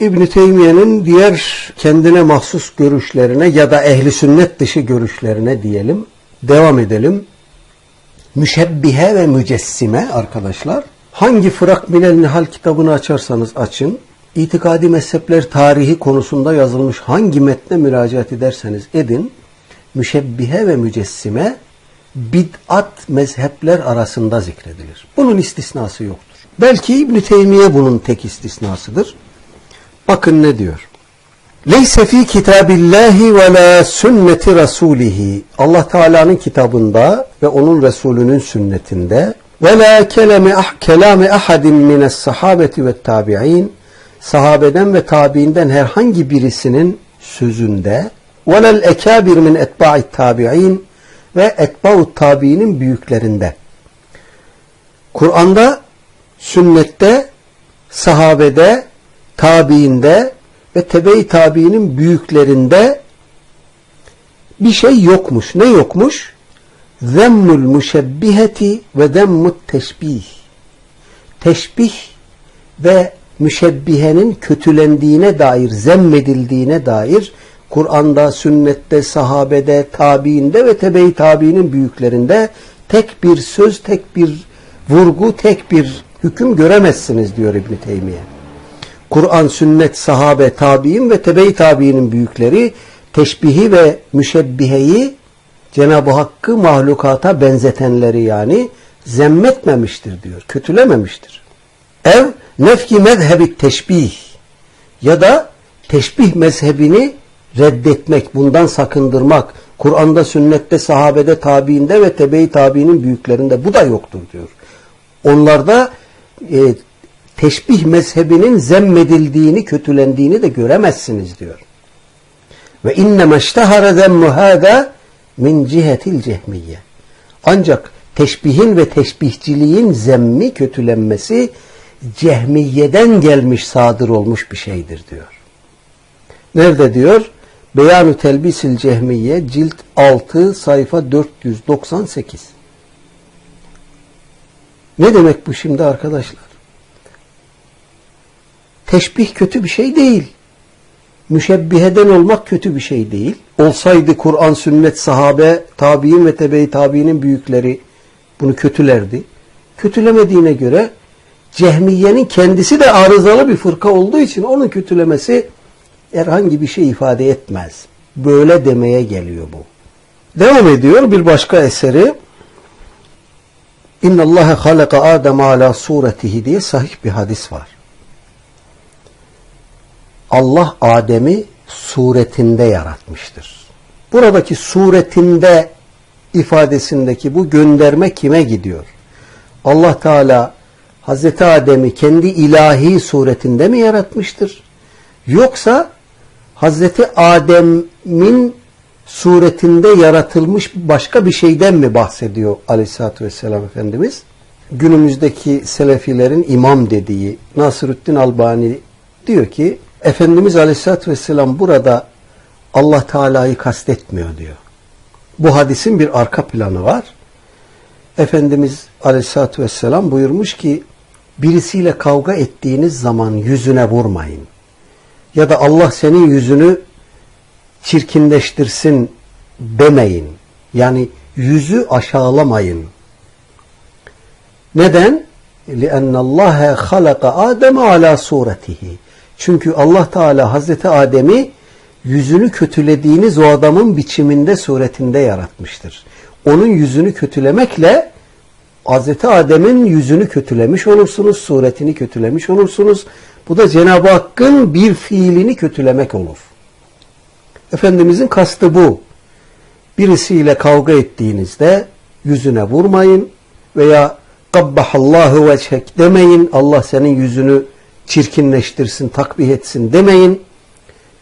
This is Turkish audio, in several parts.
İbn Teymiye'nin diğer kendine mahsus görüşlerine ya da ehli sünnet dışı görüşlerine diyelim. Devam edelim. Müşebbihe ve mücessime arkadaşlar. Hangi Fırak Minel Nihal kitabını açarsanız açın. İtikadi mezhepler tarihi konusunda yazılmış hangi metne müracaat ederseniz edin. Müşebbihe ve mücessime bid'at mezhepler arasında zikredilir. Bunun istisnası yoktur. Belki İbn Teymiye bunun tek istisnasıdır. Bakın ne diyor. Leyse fi kitabillahi ve la sünneti rasulihi. Allah Teala'nın kitabında ve onun Resulünün sünnetinde ve la kelame ah, kelame ahadin mines sahabeti ve tabi'in sahabeden ve tabiinden herhangi birisinin sözünde ve lel ekabir min etba'i tabi'in ve etba'u tabiinin büyüklerinde. Kur'an'da, sünnette, sahabede, tabiinde ve tebe-i tabiinin büyüklerinde bir şey yokmuş. Ne yokmuş? Zemmul müşebbiheti ve zemmut teşbih. Teşbih ve müşebbihenin kötülendiğine dair, zemmedildiğine dair Kur'an'da, sünnette, sahabede, tabiinde ve tebe-i tabiinin büyüklerinde tek bir söz, tek bir vurgu, tek bir hüküm göremezsiniz diyor İbn Teymiye. Kur'an, sünnet, sahabe, tabi'in ve tebe-i tabiinin büyükleri teşbihi ve müşebbiheyi Cenab-ı Hakk'ı mahlukata benzetenleri yani zemmetmemiştir diyor. Kötülememiştir. Ev nefki mezhebi teşbih ya da teşbih mezhebini reddetmek, bundan sakındırmak, Kur'an'da, sünnette, sahabede, tabiinde ve tebe-i tabiinin büyüklerinde bu da yoktur diyor. Onlarda e, teşbih mezhebinin zemmedildiğini, kötülendiğini de göremezsiniz diyor. Ve inneme iştehara zemmu hâdâ min cihetil cehmiye. Ancak teşbihin ve teşbihciliğin zemmi, kötülenmesi cehmiyeden gelmiş, sadır olmuş bir şeydir diyor. Nerede diyor? Beyan-ı Telbisil Cehmiye cilt 6 sayfa 498. Ne demek bu şimdi arkadaşlar? Teşbih kötü bir şey değil. Müşebbiheden olmak kötü bir şey değil. Olsaydı Kur'an, sünnet, sahabe, tabi'in ve tebe-i tabi'nin büyükleri bunu kötülerdi. Kötülemediğine göre Cehmiye'nin kendisi de arızalı bir fırka olduğu için onun kötülemesi herhangi bir şey ifade etmez. Böyle demeye geliyor bu. Devam ediyor bir başka eseri. İnna Allah halaka Adem ala suretihi diye sahih bir hadis var. Allah Adem'i suretinde yaratmıştır. Buradaki suretinde ifadesindeki bu gönderme kime gidiyor? Allah Teala Hazreti Adem'i kendi ilahi suretinde mi yaratmıştır? Yoksa Hazreti Adem'in suretinde yaratılmış başka bir şeyden mi bahsediyor Aleyhisselatü Vesselam Efendimiz? Günümüzdeki Selefilerin imam dediği Nasırüddin Albani diyor ki Efendimiz Aleyhisselatü Vesselam burada Allah Teala'yı kastetmiyor diyor. Bu hadisin bir arka planı var. Efendimiz Aleyhisselatü Vesselam buyurmuş ki birisiyle kavga ettiğiniz zaman yüzüne vurmayın. Ya da Allah senin yüzünü çirkinleştirsin demeyin. Yani yüzü aşağılamayın. Neden? لِأَنَّ اللّٰهَ خَلَقَ آدَمَ عَلَى صُورَتِهِ çünkü Allah Teala Hazreti Adem'i yüzünü kötülediğiniz o adamın biçiminde, suretinde yaratmıştır. Onun yüzünü kötülemekle Hazreti Adem'in yüzünü kötülemiş olursunuz, suretini kötülemiş olursunuz. Bu da Cenab-ı Hakk'ın bir fiilini kötülemek olur. Efendimizin kastı bu. Birisiyle kavga ettiğinizde yüzüne vurmayın veya kabbahallahu veçhek demeyin. Allah senin yüzünü çirkinleştirsin, takbih etsin demeyin.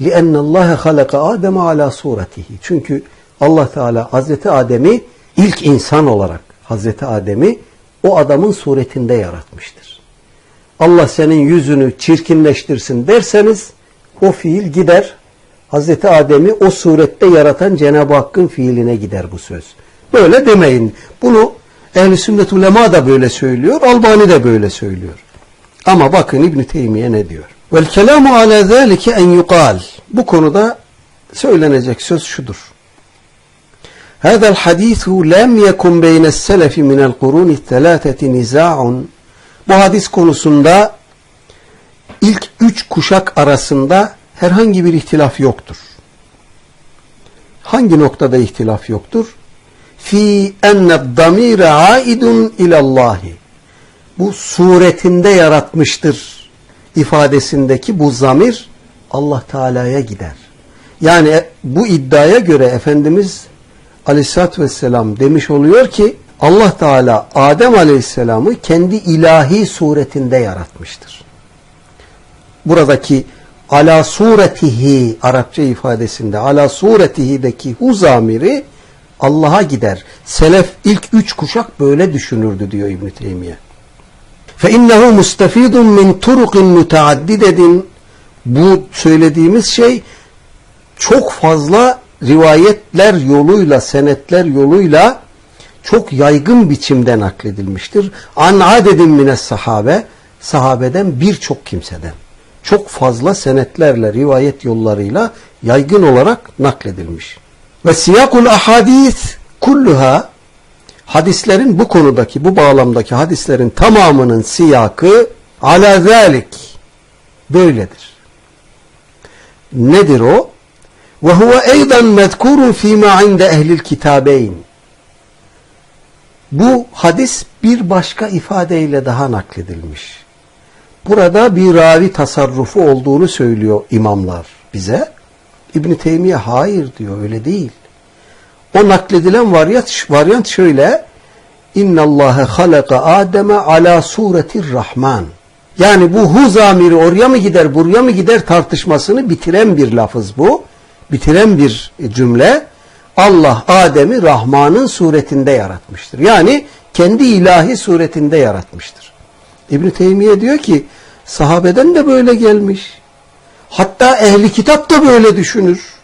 لِأَنَّ اللّٰهَ خَلَقَ آدَمَ عَلَى صُورَتِهِ Çünkü Allah Teala Hazreti Adem'i ilk insan olarak Hazreti Adem'i o adamın suretinde yaratmıştır. Allah senin yüzünü çirkinleştirsin derseniz o fiil gider. Hazreti Adem'i o surette yaratan Cenab-ı Hakk'ın fiiline gider bu söz. Böyle demeyin. Bunu Ehl-i Sünnet Ulema da böyle söylüyor. Albani de böyle söylüyor. Ama bakın İbn Teymiye ne diyor? Vel kelamu ala zalike en yuqal. Bu konuda söylenecek söz şudur. Hâzel hadîsü lem yekun beyne's selefi minel kurûni't telâteti nizâ'un. Bu hadis konusunda ilk üç kuşak arasında herhangi bir ihtilaf yoktur. Hangi noktada ihtilaf yoktur? Fi enne damire aidun ilallahi. Bu suretinde yaratmıştır ifadesindeki bu zamir Allah Teala'ya gider. Yani bu iddiaya göre Efendimiz Aleyhisselatü Vesselam demiş oluyor ki Allah Teala Adem Aleyhisselam'ı kendi ilahi suretinde yaratmıştır. Buradaki ala suretihi Arapça ifadesinde ala suretihideki hu zamiri Allah'a gider. Selef ilk üç kuşak böyle düşünürdü diyor İbn Teymiye. İnnehu mustafidun min turuqin mutaaddidedin bu söylediğimiz şey çok fazla rivayetler yoluyla, senetler yoluyla çok yaygın biçimde nakledilmiştir. An adedin mines sahabe, sahabeden birçok kimseden. Çok fazla senetlerle, rivayet yollarıyla yaygın olarak nakledilmiş. Ve siyakul ahadis kulluha hadislerin bu konudaki, bu bağlamdaki hadislerin tamamının siyakı ala zalik böyledir. Nedir o? Ve huve eydan mezkurun fîmâ inde ehlil kitâbeyn. Bu hadis bir başka ifadeyle daha nakledilmiş. Burada bir ravi tasarrufu olduğunu söylüyor imamlar bize. İbn Teymiye hayır diyor öyle değil. O nakledilen varyant, varyant şöyle İnna Allahe halaka Adem'e ala suretir Rahman. Yani bu hu zamiri oraya mı gider buraya mı gider tartışmasını bitiren bir lafız bu. Bitiren bir cümle. Allah Adem'i Rahman'ın suretinde yaratmıştır. Yani kendi ilahi suretinde yaratmıştır. İbn Teymiye diyor ki sahabeden de böyle gelmiş. Hatta ehli kitap da böyle düşünür.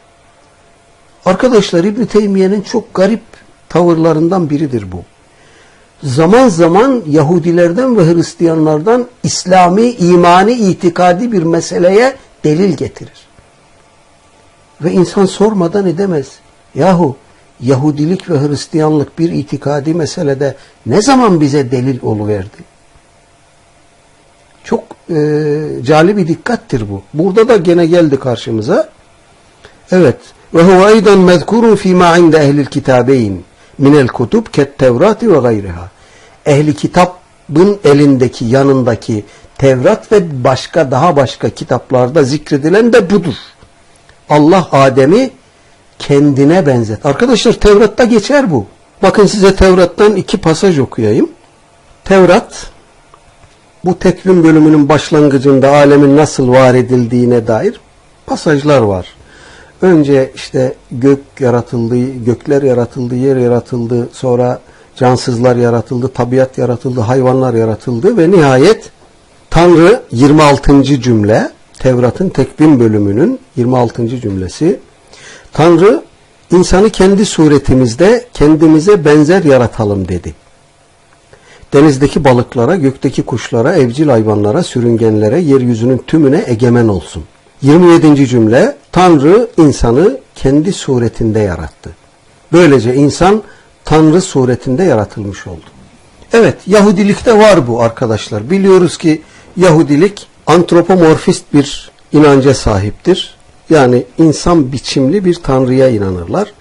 Arkadaşlar İbn Teymiye'nin çok garip tavırlarından biridir bu. Zaman zaman Yahudilerden ve Hristiyanlardan İslami, imani, itikadi bir meseleye delil getirir. Ve insan sormadan edemez. Yahu Yahudilik ve Hristiyanlık bir itikadi meselede ne zaman bize delil oluverdi? Çok e, cali bir dikkattir bu. Burada da gene geldi karşımıza. Evet. Mezkurun fîmâ inde ehlil kitâbeyn minel kutub ket tevrati ve gayriha. Ehli kitabın elindeki, yanındaki Tevrat ve başka daha başka kitaplarda zikredilen de budur. Allah Adem'i kendine benzet. Arkadaşlar Tevrat'ta geçer bu. Bakın size Tevrat'tan iki pasaj okuyayım. Tevrat bu tekvim bölümünün başlangıcında alemin nasıl var edildiğine dair pasajlar var. Önce işte gök yaratıldı, gökler yaratıldı, yer yaratıldı, sonra cansızlar yaratıldı, tabiat yaratıldı, hayvanlar yaratıldı ve nihayet Tanrı 26. cümle Tevrat'ın tekvim bölümünün 26. cümlesi Tanrı insanı kendi suretimizde kendimize benzer yaratalım dedi. Denizdeki balıklara, gökteki kuşlara, evcil hayvanlara, sürüngenlere, yeryüzünün tümüne egemen olsun. 27. cümle Tanrı insanı kendi suretinde yarattı. Böylece insan Tanrı suretinde yaratılmış oldu. Evet Yahudilikte var bu arkadaşlar. Biliyoruz ki Yahudilik antropomorfist bir inanca sahiptir. Yani insan biçimli bir tanrıya inanırlar.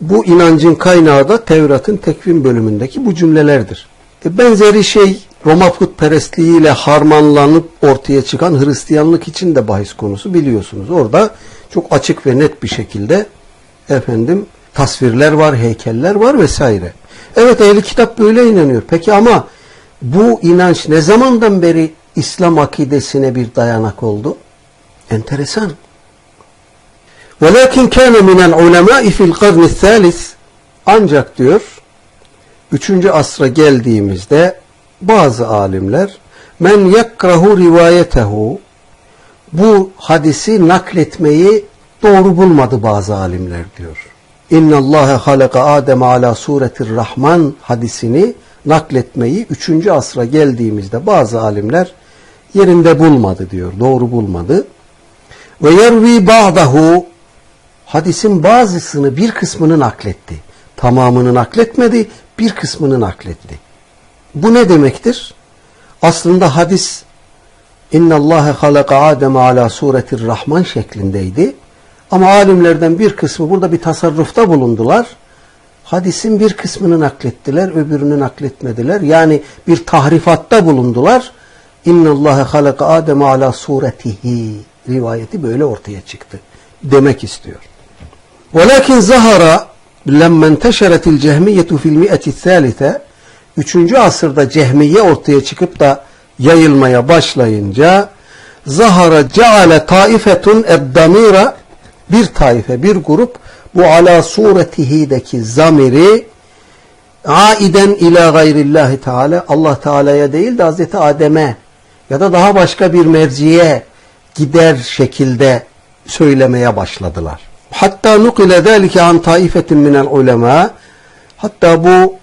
Bu inancın kaynağı da Tevrat'ın tekvim bölümündeki bu cümlelerdir. E benzeri şey Roma putperestliği ile harmanlanıp ortaya çıkan Hristiyanlık için de bahis konusu biliyorsunuz. Orada çok açık ve net bir şekilde efendim tasvirler var, heykeller var vesaire. Evet ehli kitap böyle inanıyor. Peki ama bu inanç ne zamandan beri İslam akidesine bir dayanak oldu? Enteresan. وَلَكِنْ كَانَ مِنَ الْعُلَمَاءِ فِي الْقَرْنِ الثَّالِثِ Ancak diyor, 3. asra geldiğimizde bazı alimler men yakrahu rivayetehu bu hadisi nakletmeyi doğru bulmadı bazı alimler diyor. İnna halaka Adem ala suretir Rahman hadisini nakletmeyi 3. asra geldiğimizde bazı alimler yerinde bulmadı diyor. Doğru bulmadı. Ve yervi ba'dahu hadisin bazısını bir kısmını nakletti. Tamamını nakletmedi, bir kısmını nakletti. Bu ne demektir? Aslında hadis اِنَّ اللّٰهَ خَلَقَ آدَمَ عَلَى سُورَةِ Rahman şeklindeydi. Ama alimlerden bir kısmı burada bir tasarrufta bulundular. Hadisin bir kısmını naklettiler, öbürünü nakletmediler. Yani bir tahrifatta bulundular. اِنَّ اللّٰهَ خَلَقَ آدَمَ عَلَى سُورَتِهِ Rivayeti böyle ortaya çıktı. Demek istiyor. وَلَكِنْ زَهَرَ لَمَّنْ تَشَرَتِ الْجَهْمِيَّةُ فِي الْمِئَةِ الثَّالِثَةِ 3. asırda cehmiye ortaya çıkıp da yayılmaya başlayınca zahara ceale taifetun eddamira bir taife, bir grup bu ala suretihideki zamiri aiden ila gayrillahi teala Allah Teala'ya değil de Hazreti Adem'e ya da daha başka bir mevziye gider şekilde söylemeye başladılar. Hatta nukile zelike an taifetin minel ulema hatta bu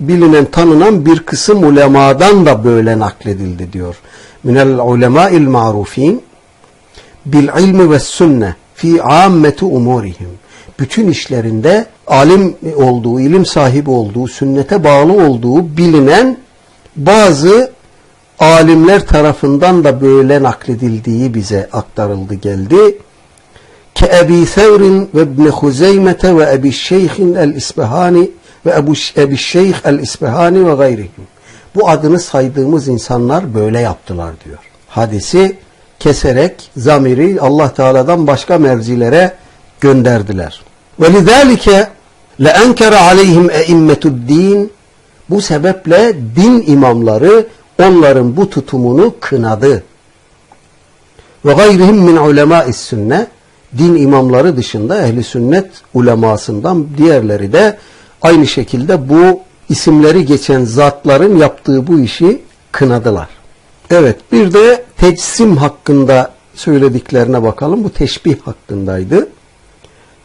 bilinen tanınan bir kısım ulemadan da böyle nakledildi diyor. Minel ulemâil ma'rufin bil ilmi ve sünne fi ammeti umurihim. Bütün işlerinde alim olduğu, ilim sahibi olduğu, sünnete bağlı olduğu bilinen bazı alimler tarafından da böyle nakledildiği bize aktarıldı geldi. Ke Ebi Sevrin ve İbni Huzeymete ve Ebi Şeyhin el-İsbehani ve Ebu, Ebi Şeyh el-İsbehani ve gayrihim. Bu adını saydığımız insanlar böyle yaptılar diyor. Hadisi keserek zamiri Allah Teala'dan başka mevzilere gönderdiler. Ve lidâlike leenkere aleyhim eimmetu'd-din bu sebeple din imamları onların bu tutumunu kınadı. Ve gayrihim min ulemâ'is sünne din imamları dışında ehli sünnet ulemasından diğerleri de aynı şekilde bu isimleri geçen zatların yaptığı bu işi kınadılar. Evet bir de tecsim hakkında söylediklerine bakalım. Bu teşbih hakkındaydı.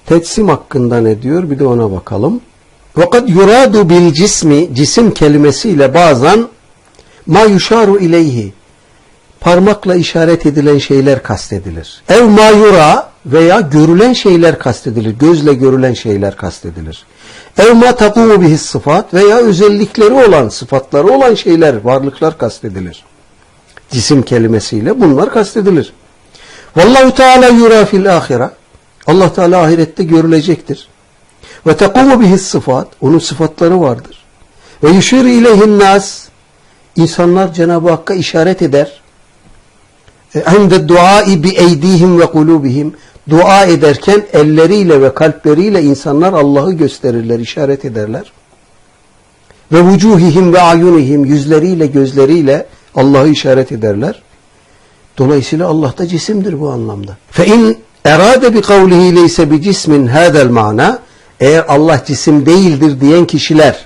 Tecsim hakkında ne diyor? Bir de ona bakalım. Fakat yuradu bil cismi cisim kelimesiyle bazen ma yuşaru ileyhi parmakla işaret edilen şeyler kastedilir. Ev ma yura veya görülen şeyler kastedilir. Gözle görülen şeyler kastedilir. Ev ma takumu bihis sıfat veya özellikleri olan, sıfatları olan şeyler, varlıklar kastedilir. Cisim kelimesiyle bunlar kastedilir. Vallahu Teala yura fil ahire. Allah Teala ahirette görülecektir. Ve tekumu bihis sıfat. Onun sıfatları vardır. Ve yuşir ileyhin nas. İnsanlar Cenab-ı Hakk'a işaret eder. Ende duai bi eydihim ve kulubihim. Dua ederken elleriyle ve kalpleriyle insanlar Allah'ı gösterirler, işaret ederler. Ve vucuhihim ve ayunihim yüzleriyle gözleriyle Allah'ı işaret ederler. Dolayısıyla Allah da cisimdir bu anlamda. Fe in erade bi kavlihi leyse bi cismin hadal mana eğer Allah cisim değildir diyen kişiler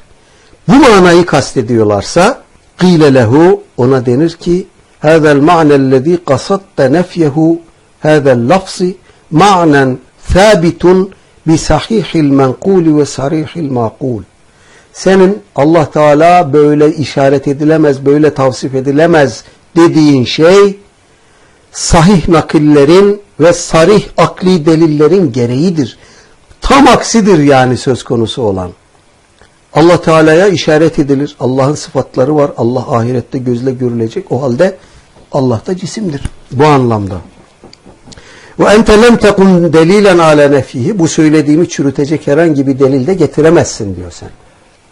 bu manayı kastediyorlarsa qile lehu ona denir ki hadal ma'nellezî qasatte nefyehu hadal lafzi ma'nen thabitun bi sahihil menkul ve sarihil makul senin Allah Teala böyle işaret edilemez, böyle tavsif edilemez dediğin şey sahih nakillerin ve sarih akli delillerin gereğidir. Tam aksidir yani söz konusu olan. Allah Teala'ya işaret edilir. Allah'ın sıfatları var. Allah ahirette gözle görülecek. O halde Allah da cisimdir. Bu anlamda. Ve ente lem tekun delilen ala nefihi. Bu söylediğimi çürütecek herhangi bir delil de getiremezsin diyor sen.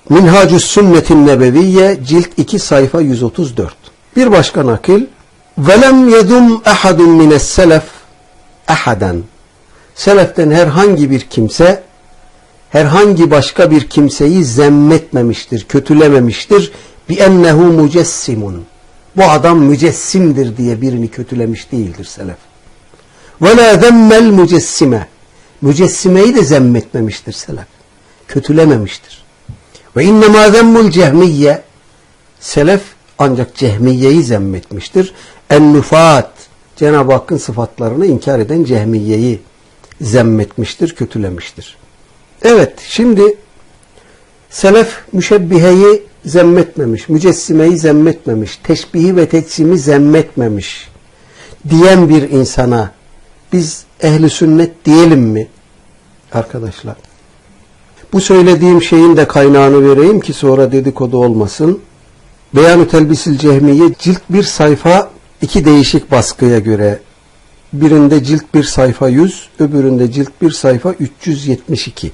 Minhacus Sünnetin Nebeviye cilt 2 sayfa 134. Bir başka nakil velem yedum ahadun mines selef ahaden seleften herhangi bir kimse herhangi başka bir kimseyi zemmetmemiştir, kötülememiştir. Bi ennehu mucessimun. Bu adam mücessimdir diye birini kötülemiş değildir selef. Ve la zemmel mücessime. Mücessimeyi de zemmetmemiştir selef. Kötülememiştir. Ve innemâ zemmul cehmiyye. Selef ancak cehmiyeyi zemmetmiştir. En-nufat. Cenab-ı Hakk'ın sıfatlarını inkar eden cehmiyeyi zemmetmiştir, kötülemiştir. Evet, şimdi selef müşebbiheyi zemmetmemiş, mücessimeyi zemmetmemiş, teşbihi ve teçsimi zemmetmemiş diyen bir insana biz ehli sünnet diyelim mi? Arkadaşlar. Bu söylediğim şeyin de kaynağını vereyim ki sonra dedikodu olmasın. Beyan-ı Telbisil Cehmiye cilt bir sayfa iki değişik baskıya göre birinde cilt bir sayfa 100, öbüründe cilt bir sayfa 372.